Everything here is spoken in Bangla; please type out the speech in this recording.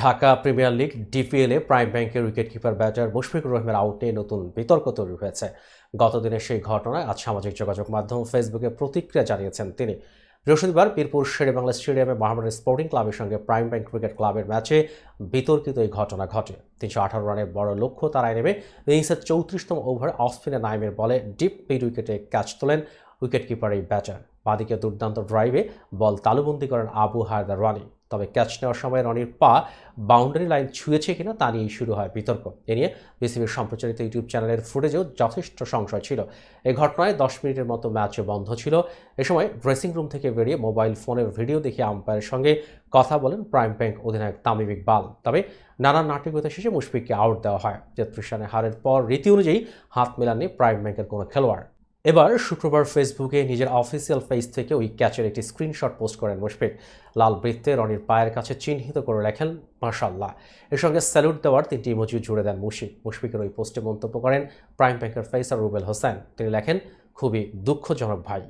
ঢাকা প্রিমিয়ার লিগ, ডিপিএলে প্রাইম ব্যাংকের উইকেটকিপার ব্যাটার মুশফিকুর রহিমের আউট নতুন বিতর্ক তৈরি হয়েছে। গতদিনের সেই ঘটনায় আজ সামাজিক যোগাযোগ মাধ্যম ফেসবুকে প্রতিক্রিয়া জানিয়েছেন তিনি। বৃহস্পতিবার পীরপুর শেরে বাংলা স্টেডিয়ামে মোহামেডান স্পোর্টিং ক্লাবের সঙ্গে প্রাইম ব্যাংক ক্রিকেট ক্লাবের ম্যাচে বিতর্কিত এই ঘটনা ঘটে। তিনশো আঠারো রানের বড় লক্ষ্য তারায় নেমে ইনিংসের চৌত্রিশতম ওভারে অফস্পিনে নাইমের বলে ডিপ মিড উইকেটে ক্যাচ তোলেন উইকেটকিপার এই ব্যাটার। বাদিকে দুর্দান্ত ড্রাইভে বল তালুবন্দি করেন আবু হায়দার রানি। তবে ক্যাচ নেওয়ার সময় রনির পা বাউন্ডারি লাইন ছুঁয়েছে কিনা তা নিয়েই শুরু হয় বিতর্ক। এ নিয়ে বিসিবির সম্প্রচারিত ইউটিউব চ্যানেলের ফুটেজেও যথেষ্ট সংশয় ছিল। এই ঘটনায় দশ মিনিটের মতো ম্যাচ বন্ধ ছিল। এ সময় ড্রেসিং রুম থেকে বেরিয়ে মোবাইল ফোনের ভিডিও দেখে আম্পায়ারের সঙ্গে কথা বলেন প্রাইম ব্যাংক অধিনায়ক তামিম ইকবাল। তবে নানা নাটকীয়তা শেষে মুশফিককে আউট দেওয়া হয়। তেত্রিশ রানে হারের পর রীতি অনুযায়ী হাত মেলাননি প্রাইম ব্যাংকের কোনো খেলোয়াড়। এবার শুক্রবার ফেসবুকে নিজের অফিসিয়াল পেজ থেকে ওই ক্যাচের একটি স্ক্রিনশট পোস্ট করেন মুশফিক। লাল বৃত্তে রনির পায়ের কাছে চিহ্নিত করে লেখেন মাশাল্লাহ এর সঙ্গে স্যালুট দেওয়ার তিনটি ইমোজি জুড়ে দেন মুশিক মুশফিকের ওই পোস্টে মন্তব্য করেন প্রাইম ব্যাংকের ফেসার রুবেল হোসেন। তিনি লেখেন, খুবই দুঃখজনক ভাই।